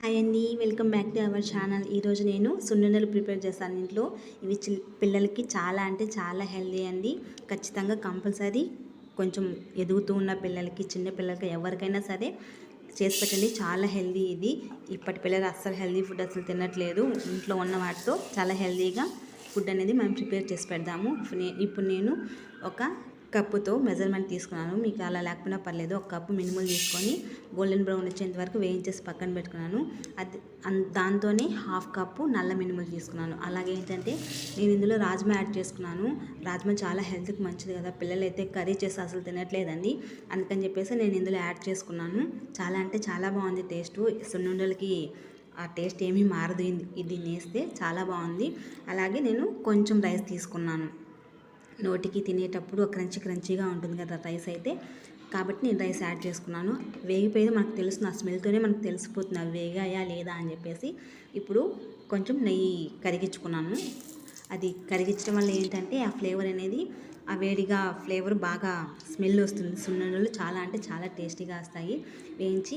Hi అండి welcome back to our channel. ఈరోజు నేను సున్నుండలు ప్రిపేర్ చేస్తాను ఇంట్లో. ఇవి చిల్ పిల్లలకి చాలా అంటే చాలా హెల్దీ అండి. ఖచ్చితంగా కంపల్సరీ కొంచెం ఎదుగుతూ ఉన్న పిల్లలకి చిన్న పిల్లలకి ఎవరికైనా సరే చేసి పెట్టండి. చాలా హెల్దీ ఇది. ఇప్పటి పిల్లలు అస్సలు హెల్దీ ఫుడ్ అసలు తినట్లేదు. ఇంట్లో ఉన్న వాటితో చాలా హెల్దీగా ఫుడ్ అనేది మనం ప్రిపేర్ చేసి పెడదాము. ఇప్పుడు ఇప్పుడు నేను ఒక కప్పుతో మెజర్మెంట్ తీసుకున్నాను. మీకు అలా లేకపోయినా పర్లేదు. ఒక కప్పు మినిమల్ తీసుకొని గోల్డెన్ బ్రౌన్ వచ్చేంత వరకు వేయించేసి పక్కన పెట్టుకున్నాను. అది దాంతోనే హాఫ్ కప్పు నల్ల మినిమల్ తీసుకున్నాను. అలాగే ఏంటంటే నేను ఇందులో రాజ్మా యాడ్ చేసుకున్నాను. రాజ్మా చాలా హెల్త్కి మంచిది కదా. పిల్లలు అయితే కర్రీ చేసి అసలు తినట్లేదండి. అందుకని చెప్పేసి నేను ఇందులో యాడ్ చేసుకున్నాను. చాలా అంటే చాలా బాగుంది టేస్ట్. సున్నుండలకి ఆ టేస్ట్ ఏమీ మారదు. ఇది నేస్తే చాలా బాగుంది. అలాగే నేను కొంచెం రైస్ తీసుకున్నాను. నోటికి తినేటప్పుడు క్రంచి క్రంచిగా ఉంటుంది కదా రైస్ అయితే. కాబట్టి నేను రైస్ యాడ్ చేసుకున్నాను. వేగిపోయేది మనకు తెలుస్తుంది ఆ స్మెల్తోనే మనకు తెలిసిపోతుంది అవి వేగాయా లేదా అని చెప్పేసి. ఇప్పుడు కొంచెం నెయ్యి కరిగించుకున్నాను. అది కరిగించడం వల్ల ఏంటంటే ఆ ఫ్లేవర్ అనేది ఆ వేడిగా ఫ్లేవర్ బాగా స్మెల్ వస్తుంది. సున్నుండలు చాలా అంటే చాలా టేస్టీగా వస్తాయి. వేయించి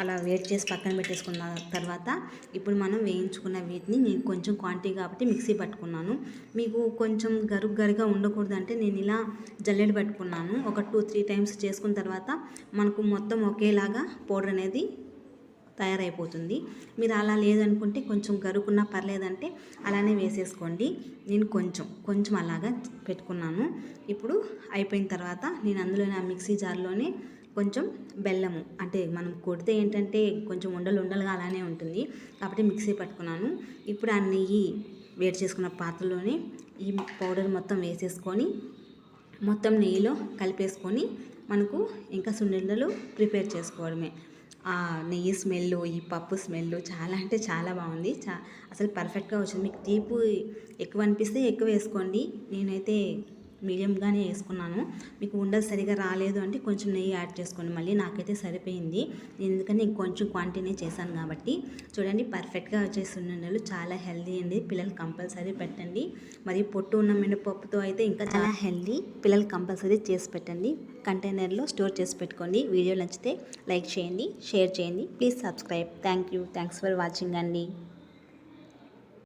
అలా వేడి చేసి పక్కన పెట్టేసుకున్న తర్వాత ఇప్పుడు మనం వేయించుకున్న వీటిని నేను కొంచెం క్వాంటిటీ కాబట్టి మిక్సీ పట్టుకున్నాను. మీకు కొంచెం గరుగ్ గరుగా ఉండకూడదు అంటే నేను ఇలా జల్లెడ పట్టుకున్నాను. ఒక టూ త్రీ టైమ్స్ చేసుకున్న తర్వాత మనకు మొత్తం ఒకేలాగా పౌడర్ అనేది తయారైపోతుంది. మీరు అలా లేదనుకుంటే కొంచెం గరుకున్నా పర్లేదంటే అలానే వేసేసుకోండి. నేను కొంచెం కొంచెం అలాగా పెట్టుకున్నాను. ఇప్పుడు అయిపోయిన తర్వాత నేను అందులోనే ఆ మిక్సీ జార్లోనే కొంచెం బెల్లము. అంటే మనం కొడితే ఏంటంటే కొంచెం ఉండలు ఉండలుగా అలానే ఉంటుంది. కాబట్టి మిక్సీ పట్టుకున్నాను. ఇప్పుడు ఆ నెయ్యి వేడి చేసుకున్న పాత్రలోనే ఈ పౌడర్ మొత్తం వేసేసుకొని మొత్తం నెయ్యిలో కలిపేసుకొని మనకు ఇంకా సున్నుండలు ప్రిపేర్ చేసుకోవడమే. ఆ నెయ్యి స్మెల్ ఈ పప్పు స్మెల్ చాలా అంటే చాలా బాగుంది. చా అసలు పర్ఫెక్ట్గా వచ్చింది. మీకు తీపి ఎక్కువ అనిపిస్తే ఎక్కువ వేసుకోండి. నేనైతే మీడియంగానే వేసుకున్నాను. మీకు ఉండలు సరిగా రాలేదు అంటే కొంచెం నెయ్యి యాడ్ చేసుకోండి మళ్ళీ. నాకైతే సరిపోయింది. ఎందుకంటే కొంచెం క్వాంటిటీనే చేశాను కాబట్టి. చూడండి పర్ఫెక్ట్గా వచ్చేసి ఉండలు చాలా హెల్దీ అండి. పిల్లలు కంపల్సరీ పెట్టండి. మరి పొట్టు ఉన్న మినపప్పుతో అయితే ఇంకా చాలా హెల్దీ పిల్లలు కంపల్సరీ చేసి పెట్టండి. కంటైనర్లో స్టోర్ చేసి పెట్టుకోండి. వీడియో నచ్చితే లైక్ చేయండి షేర్ చేయండి. Please subscribe thank you thanks for watching అండి.